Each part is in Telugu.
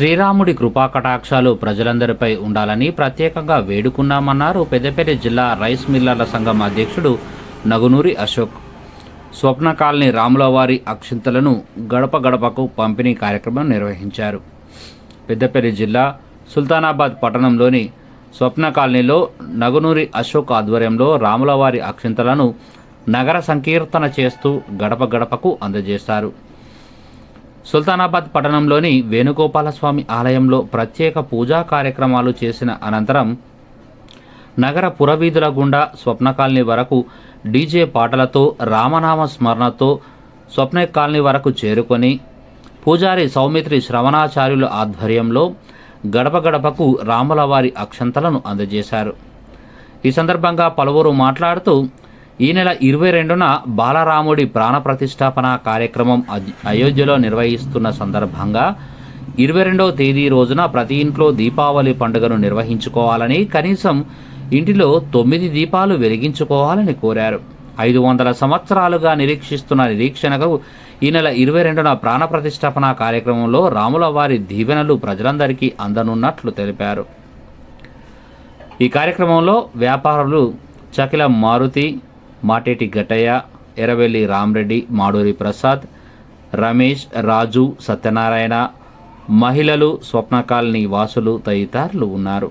శ్రీరాముడి కృపాకటాక్షాలు ప్రజలందరిపై ఉండాలని ప్రత్యేకంగా వేడుకున్నామన్నారు పెద్దపల్లి జిల్లా రైస్ మిల్లర్ల సంఘం అధ్యక్షుడు నగునూరి అశోక్. స్వప్న కాలనీ రాములవారి అక్షింతలను గడప గడపకు పంపిణీ కార్యక్రమం నిర్వహించారు. పెద్దపల్లి జిల్లా సుల్తానాబాద్ పట్టణంలోని స్వప్న కాలనీలో నగునూరి అశోక్ ఆధ్వర్యంలో రాములవారి అక్షింతలను నగర సంకీర్తన చేస్తూ గడప గడపకు అందజేశారు. సుల్తానాబాద్ పట్టణంలోని వేణుగోపాలస్వామి ఆలయంలో ప్రత్యేక పూజా కార్యక్రమాలు చేసిన అనంతరం నగర పురవీధుల గుండా స్వప్న కాలనీ వరకు డీజే పాటలతో రామనామ స్మరణతో స్వప్న కాలనీ వరకు చేరుకొని పూజారి సౌమిత్రి శ్రవణాచార్యుల ఆధ్వర్యంలో గడప గడపకు రాములవారి అక్షంతలను అందజేశారు. ఈ సందర్భంగా పలువురు మాట్లాడుతూ ఈ నెల ఇరవై రెండున బాలరాముడి ప్రాణ ప్రతిష్టాపన కార్యక్రమం అయోధ్యలో నిర్వహిస్తున్న సందర్భంగా ఇరవై రెండవ తేదీ రోజున ప్రతి ఇంట్లో దీపావళి పండుగను నిర్వహించుకోవాలని కనీసం ఇంటిలో తొమ్మిది దీపాలు వెలిగించుకోవాలని కోరారు. ఐదు వందల సంవత్సరాలుగా నిరీక్షిస్తున్న నిరీక్షణకు ఈ నెల ఇరవై రెండున ప్రాణ ప్రతిష్టాపన కార్యక్రమంలో రాముల వారి దీవెనలు ప్రజలందరికీ అందనున్నట్లు తెలిపారు. ఈ కార్యక్రమంలో వ్యాపారులు చకిల మారుతి మాటేటి గటయ్య ఎర్రవెల్లి రామరెడ్డి మాడూరి ప్రసాద్ రమేష్ రాజు సత్యనారాయణ మహిళలు స్వప్నకాలనీ వాసులు తదితరులు ఉన్నారు.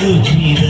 You. Jesus.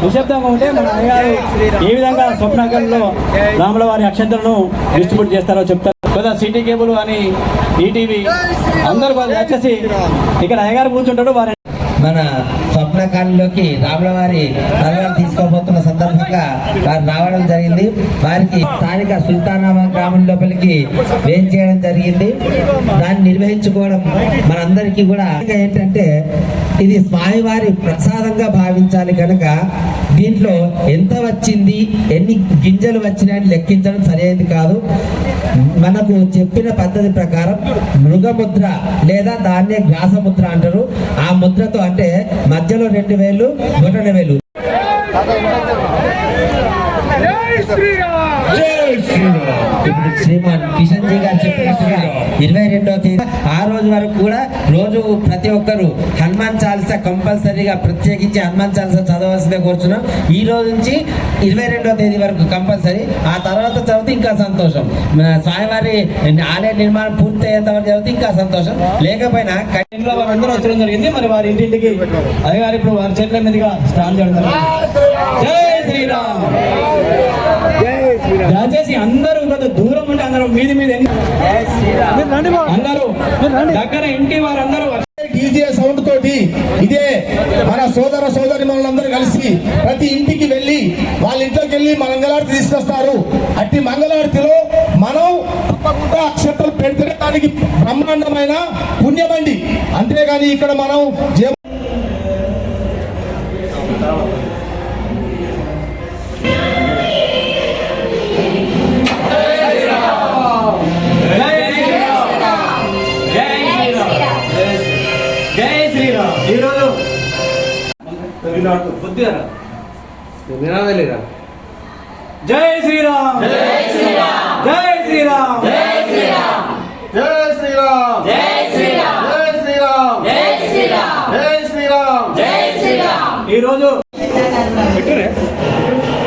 నిశ్శబ్దంగా ఉంటే మన అయ్యారు ఏ విధంగా స్వప్నగర్లో రాముల వారి అక్షంతలను డిస్ట్రిబ్యూట్ చేస్తారో చెప్తారు. కదా సిటీ కేబుల్ అని ఈటీవీ అందరూ వచ్చేసి ఇక్కడ అయ్యగారు కూర్చుంటాడు వారి మన స్వప్నకాలంలోకి రాముల వారి తలవారు తీసుకోబోతున్న సందర్భంగా వారు రావడం జరిగింది. వారికి స్థానిక సుల్తానామా గ్రామం లోపలికి వేం చేయడం జరిగింది. దాన్ని నిర్వహించుకోవడం మనందరికీ కూడా ఏంటంటే ఇది స్వామివారి ప్రసాదంగా భావించాలి కనుక దీంట్లో ఎంత వచ్చింది ఎన్ని గింజలు వచ్చినాయని లెక్కించడం సరైనది కాదు. మనకు చెప్పిన పద్ధతి ప్రకారం మృగముద్ర లేదా దాన్నే గ్రాసముద్ర అంటారు. ఆ ముద్రతో అంటే మధ్యలో రెండు వేలు బొటన వేలు. ఇప్పుడు శ్రీమాన్ కిషన్ జీ గారు చెప్పినట్టుగా ఇరవై రెండవ తేదీ ఆ రోజు వరకు కూడా రోజు ప్రతి ఒక్కరు హనుమాన్ చాలీసా కంపల్సరీగా ప్రత్యేకించి హనుమాన్ చాలీసా చదవాల్సిందే కూర్చున్నాం ఈ రోజు నుంచి ఇరవై రెండవ తేదీ వరకు కంపల్సరీ ఆ తర్వాత చదివితే ఇంకా సంతోషం స్వామివారి ఆలయ నిర్మాణం పూర్తి అయ్యేంత వరకు చదివితే ఇంకా సంతోషం లేకపోయినా క- ఇంట్లో వారందరూ వచ్చడం జరిగింది మరి వారి ఇంటింటికి అయ్యగారు ఇప్పుడు వారి చేతుల మీదుగా స్టాండ్ చేయడం జై శ్రీరామ్ దయచేసి అందరూ కొంత దూరం ఉంటే అందరూ మీది మీద అందరూ దగ్గర ఇంటి వారందరూ డీజే సౌండ్ తోటి ఇదే మన సోదర సోదరి మనందరూ కలిసి ప్రతి ఇంటికి వెళ్ళి వాళ్ళ ఇంట్లోకి వెళ్ళి మంగళారతి తీసుకొస్తారు. అట్టి మంగళారతిలో మనం తప్పకుండా అక్షతలు పెడితే దానికి బ్రహ్మాండమైన పుణ్యమండి. అంతేగాని ఇక్కడ మనం బుద్ధిగా జై శ్రీరామ్ జై శ్రీరామ్ జై శ్రీరామ్ జై శ్రీరామ్ జై శ్రీరామ్ జై శ్రీరామ్ ఈరోజు వీటికి వస్తాక అందరికీ మీ- మీకు కూడా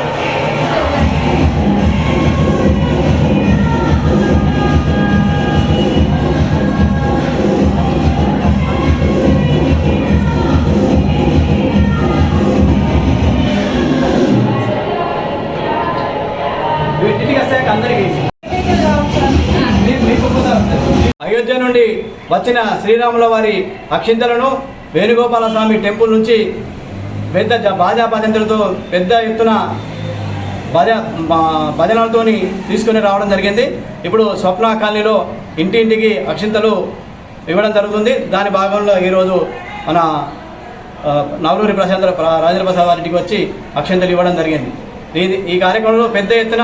అయోధ్య నుండి వచ్చిన శ్రీరాముల వారి అక్షింతలను వేణుగోపాల స్వామి టెంపుల్ నుంచి పెద్ద బాజా బాధ్యతలతో పెద్ద ఎత్తున భజ భజనలతో తీసుకుని రావడం జరిగింది. ఇప్పుడు స్వప్న కాలనీలో ఇంటింటికి అక్షింతలు ఇవ్వడం జరుగుతుంది. దాని భాగంలో ఈరోజు మన నవలూరి ప్రశాంత రాజేంద్ర ప్రసాద్ వారింటికి వచ్చి అక్షింతలు ఇవ్వడం జరిగింది. ఈ కార్యక్రమంలో పెద్ద ఎత్తున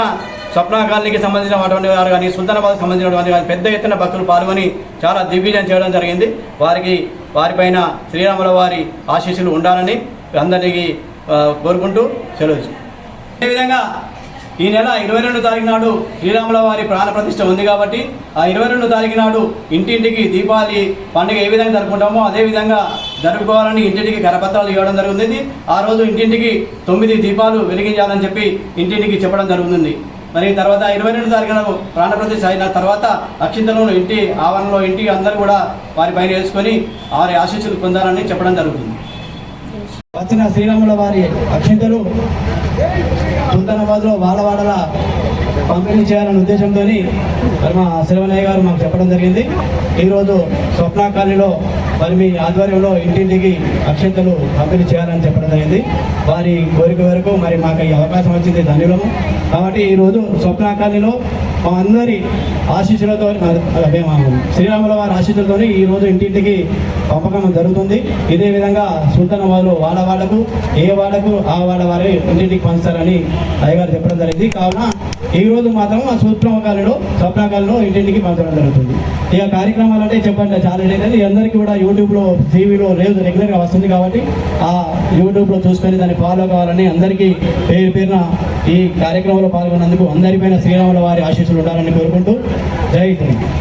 స్వప్న కాలనీకి సంబంధించినటువంటి వారు కానీ సుల్తానాబాద్కి సంబంధించినటువంటి కానీ పెద్ద ఎత్తున భక్తులు పాల్గొని చాలా దిగ్విజయం చేయడం జరిగింది. వారికి వారిపైన శ్రీరాముల వారి ఆశీస్సులు ఉండాలని అందరికీ కోరుకుంటూ సెలవు అదేవిధంగా ఈ నెల ఇరవై రెండు తారీఖు నాడు శ్రీరాముల వారి ప్రాణప్రతిష్ఠ ఉంది కాబట్టి ఆ ఇరవై రెండు తారీఖు నాడు ఇంటింటికి దీపావళి పండుగ ఏ విధంగా జరుపుకుంటామో అదే విధంగా జరుపుకోవాలని ఇంటింటికి కరపత్రాలు ఇవ్వడం జరుగుతుంది. ఆ రోజు ఇంటింటికి తొమ్మిది దీపాలు వెలిగించాలని చెప్పి ఇంటింటికి చెప్పడం జరుగుతుంది. మరి తర్వాత ఇరవై రెండు తారీఖున ప్రాణప్రతిష్ఠ అయిన తర్వాత అక్షింతలను ఇంటి ఆవరణలో ఇంటికి అందరూ కూడా వారి పైన వేసుకొని వారి ఆశీస్సులు పొందాలని చెప్పడం జరుగుతుంది. వచ్చిన శ్రీరాముల వారి అక్షింతలు సుల్తానాబాద్లో వాడవాడల పంపిణీ చేయాలనే ఉద్దేశంతో మరి మా శివనయ్య గారు మాకు చెప్పడం జరిగింది. ఈరోజు స్వప్న కాలనీలో మరి మీ ఆధ్వర్యంలో ఇంటింటికి అక్షంతలు పంపిణీ చేయాలని చెప్పడం జరిగింది. వారి కోరిక వరకు మరి మాకు ఈ అవకాశం వచ్చింది. ధన్యులము. కాబట్టి ఈరోజు స్వప్న కాలనీలో మా అందరి ఆశీస్సులతో మేము శ్రీరాముల వారి ఆశీస్సులతో ఈ రోజు ఇంటింటికి పంపకం జరుగుతుంది. ఇదే విధంగా సుల్తానాబాద్లో వాళ్ళ వాళ్ళకు ఏ వాళ్ళకు ఆ వాళ్ళ వారి ఇంటింటికి పంచుతారని అయ్యగారు చెప్పడం జరిగింది. కావున ఈ రోజు మాత్రం ఆ సూత్రకాలలో స్వప్నకాలలో ఇంటింటికి పంచడం జరుగుతుంది. ఇక కార్యక్రమాలు అంటే చెప్పండి చాలా ఏంటంటే అందరికీ కూడా యూట్యూబ్లో టీవీలో లేదు రెగ్యులర్గా వస్తుంది కాబట్టి ఆ యూట్యూబ్లో చూసుకొని దాన్ని ఫాలో కావాలని అందరికీ పేరు పేరున ఈ కార్యక్రమంలో పాల్గొన్నందుకు అందరిపైన శ్రీరాముల వారి ఆశీస్సులు ఉండాలని కోరుకుంటూ జై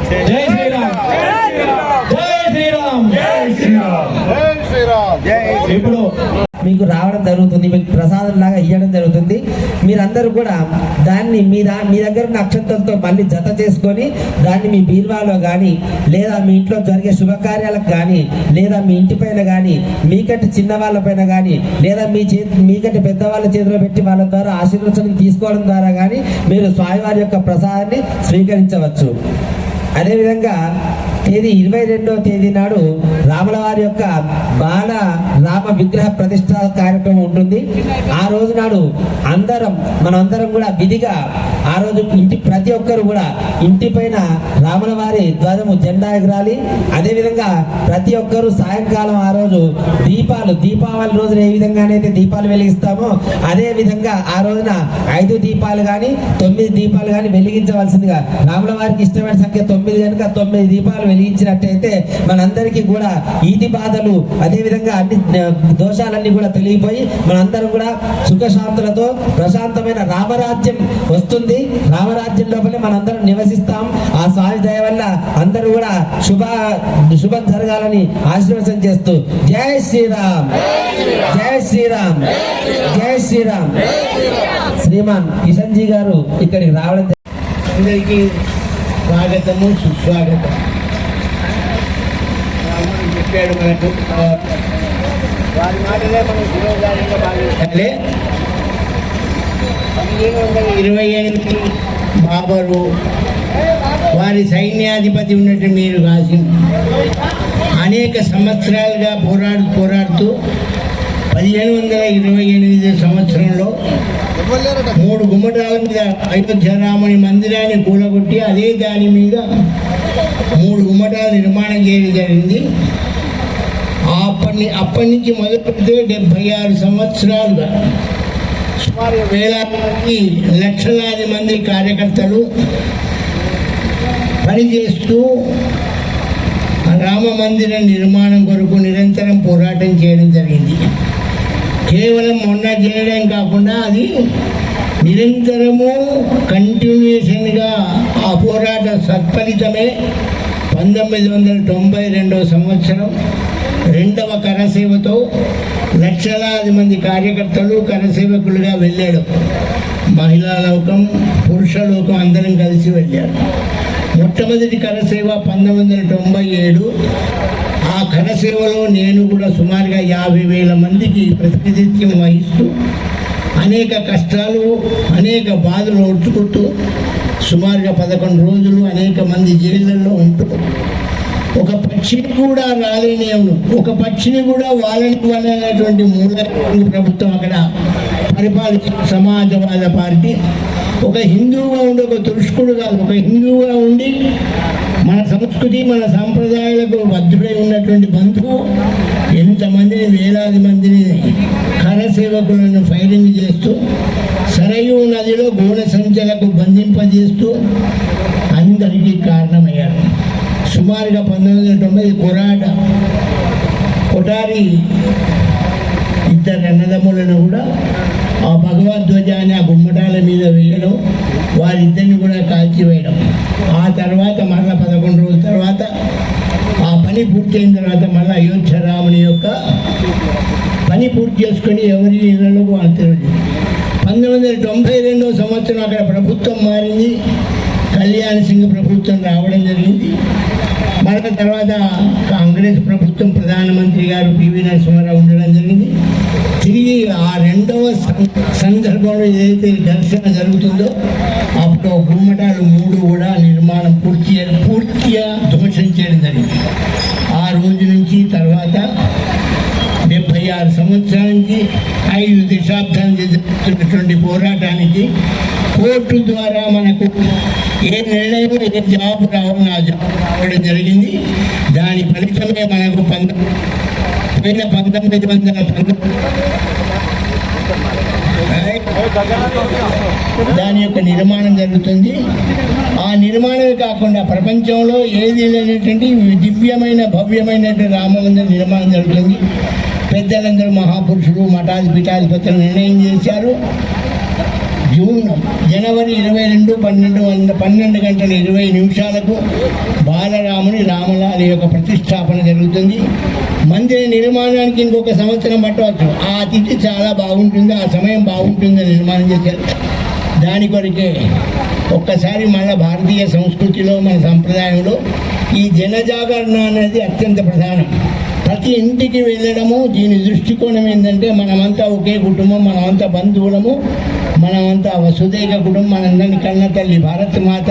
శ్రీరామ్ జై శ్రీరామ్ జై శ్రీరామ్ ఇప్పుడు మీకు రావడం జరుగుతుంది మీకు ప్రసాదం లాగా ఇవ్వడం జరుగుతుంది. మీరందరూ కూడా దాన్ని మీ దా మీ దగ్గర ఉన్న అక్షంతలతో మళ్ళీ జత చేసుకొని దాన్ని మీ బీర్వాలో కానీ లేదా మీ ఇంట్లో జరిగే శుభకార్యాలకు కానీ లేదా మీ ఇంటి పైన కానీ మీకంటే చిన్న వాళ్ళ పైన కానీ లేదా మీ చేతి మీకంటే పెద్దవాళ్ళ చేతిలో పెట్టి వాళ్ళ ద్వారా ఆశీర్వచనం తీసుకోవడం ద్వారా కానీ మీరు స్వామివారి యొక్క ప్రసాదాన్ని స్వీకరించవచ్చు. అదేవిధంగా తేదీ ఇరవై రెండవ తేదీ నాడు రాముల వారి యొక్క బాల రామ విగ్రహ ప్రతిష్ట కార్యక్రమం ఉంటుంది. ఆ రోజు నాడు అందరం మనందరం కూడా విధిగా ఆ రోజు ఇంటి ప్రతి ఒక్కరు కూడా ఇంటి పైన రాముల వారి ధ్వజము జెండా ఎగరాలి అదేవిధంగా ప్రతి ఒక్కరు సాయంకాలం ఆ రోజు దీపాలు దీపావళి రోజున ఏ విధంగానైతే దీపాలు వెలిగిస్తామో అదే విధంగా ఆ రోజున ఐదు దీపాలు కానీ తొమ్మిది దీపాలు కానీ వెలిగించవలసిందిగా రాముల వారికి ఇష్టమైన సంఖ్య తొమ్మిది కనుక తొమ్మిది దీపాలు వెలిగించినట్టయితే మనందరికీ కూడా ఈతి బాధలు అదేవిధంగా అన్ని దోషాలన్నీ కూడా తొలగిపోయి మనందరం కూడా సుఖశాంతులతో ప్రశాంతమైన రామరాజ్యం వస్తుంది. రామరాజ్యం లోపలే మనందరం నివసిస్తాం. ఆ స్వామి దయ వల్ల అందరూ కూడా శుభ శుభం జరగాలని ఆశీర్వచనం చేస్తూ జై శ్రీరామ్. జై శ్రీరామ్. జై శ్రీరామ్. శ్రీమాన్ కిషన్జీ గారు ఇక్కడికి రావడం అందరికీ స్వాగతము సుస్వాగతం. చెప్పాడు మనకు వారి మాటలే మనం శిరోధార్యంగా భావించాలి పదిహేను వందల ఇరవై ఎనిమిది బాబరు వారి సైన్యాధిపతి ఉన్నట్టు మీరు కాసి అనేక సంవత్సరాలుగా పోరాడు పోరాడుతూ పదిహేను వందల ఇరవై ఎనిమిది సంవత్సరంలో మూడు గుమ్మటాల మీద అయోధ్య రాముని మందిరాన్ని కూలగొట్టి అదే దాని మీద మూడు గుమ్మటాలు నిర్మాణం చేయడం జరిగింది. అప్పటి అప్పటి నుంచి మొదలుపెడితే డెబ్భై ఆరు సంవత్సరాలుగా సుమారు వేలాది మంది లక్షలాది మంది కార్యకర్తలు పనిచేస్తూ రామ మందిర నిర్మాణం కొరకు నిరంతరం పోరాటం చేయడం జరిగింది. కేవలం మొన్న చేయడం కాకుండా అది నిరంతరము కంటిన్యూషన్గా ఆ పోరాట సత్ఫలితమే. పంతొమ్మిది వందల తొంభై రెండవ సంవత్సరం రెండవ కరసేవతో లక్షలాది మంది కార్యకర్తలు కరసేవకులుగా వెళ్ళాడు మహిళా లోకం పురుష లోకం అందరం కలిసి వెళ్ళారు. మొట్టమొదటి కరసేవ పంతొమ్మిది వందల తొంభై ఏడు. ఆ కరసేవలో నేను కూడా సుమారుగా యాభై వేల మందికి ప్రతినిధిత్యం వహిస్తూ అనేక కష్టాలు అనేక బాధలు ఒడ్చుకుంటూ సుమారుగా పదకొండు రోజులు అనేక మంది జైళ్ళల్లో ఉంటూ ఒక పక్షిని కూడా రాలేనియమును ఒక పక్షిని కూడా వాళ్ళని వాళ్ళనేటువంటి మూల ప్రభుత్వం అక్కడ పరిపాలించిన సమాజవాద పార్టీ. ఒక హిందువుగా ఉండి ఒక తురుష్కుడు కాదు. ఒక హిందువుగా ఉండి మన సంస్కృతి మన సాంప్రదాయాలకు బద్ధుడై ఉన్నటువంటి బంధువు ఎంతమందిని వేలాది మందిని కరసేవకులను ఫైరింగ్ చేస్తూ సరయూ నదిలో గోడ సంచలకు బంధింపజేస్తూ అందరికీ కారణమయ్యారు. సుమారుగా పంతొమ్మిది వందల తొంభై కొరాట కొటారి ఇద్దరు అన్నదమ్ములను కూడా ఆ భగవద్ధ్వజాన్ని ఆ గుమ్మటాల మీద వేయడం వారిద్దరిని కూడా కాల్చివేయడం. ఆ తర్వాత మరలా పదకొండు రోజుల తర్వాత ఆ పని పూర్తి అయిన తర్వాత మళ్ళీ అయోధ్య రాముని యొక్క పని పూర్తి చేసుకొని ఎవరి ఇళ్ళలో తెలియదు పంతొమ్మిది వందల తొంభై రెండవ సంవత్సరం అక్కడ ప్రభుత్వం మారింది. కళ్యాణ్ సింగ్ ప్రభుత్వం రావడం జరిగింది. మరల తర్వాత కాంగ్రెస్ ప్రభుత్వం ప్రధానమంత్రి గారు పివి నరసింహారావు ఉండడం జరిగింది. తిరిగి ఆ రెండవ సందర్భంలో ఏదైతే దర్శనం జరుగుతుందో అప్పుడు గుమ్మటాలు మూడు కూడా నిర్మాణం పూర్తి పూర్తిగా ధ్వంసం చేయడం జరిగింది. ఆ రోజు నుంచి తర్వాత డెబ్బై ఆరు సంవత్సరానికి ఐదు దశాబ్దానికి జరుగుతున్నటువంటి పోరాటానికి కోర్టు ద్వారా మనకు ఏ నిర్ణయం ఏ జాబ్ రావాలని ఆ జాబ్ రావడం జరిగింది దాని ఫలితమే మనకు పంతొమ్మిది పోయిన పంతొమ్మిది వందల దాని యొక్క నిర్మాణం జరుగుతుంది. ఆ నిర్మాణమే కాకుండా ప్రపంచంలో ఏది లేనటువంటి దివ్యమైన భవ్యమైనటువంటి రామమందిర నిర్మాణం జరుగుతుంది. పెద్దలందరూ మహాపురుషులు మఠాది పీఠాధిపతులు నిర్ణయం చేశారు. జూన్ జనవరి ఇరవై రెండు పన్నెండు వంద పన్నెండు గంటల ఇరవై నిమిషాలకు బాలరాముని రామలాల యొక్క ప్రతిష్టాపన జరుగుతుంది. మందిర నిర్మాణానికి ఇంకొక సంవత్సరం పట్టవచ్చు. ఆ తిథి చాలా బాగుంటుంది ఆ సమయం బాగుంటుంది నిర్మాణం చేశారు. దాని కొరకే ఒక్కసారి మన భారతీయ సంస్కృతిలో మన సంప్రదాయంలో ఈ జనజాగరణ అనేది అత్యంత ప్రధానం. ప్రతి ఇంటికి వెళ్ళడము దీని దృష్టికోణం ఏంటంటే మనమంతా ఒకే కుటుంబం మనమంతా బంధువులము. మనమంతా వసుదైక కుటుంబం మనందరినీ కన్న తల్లి భారత్ మాత.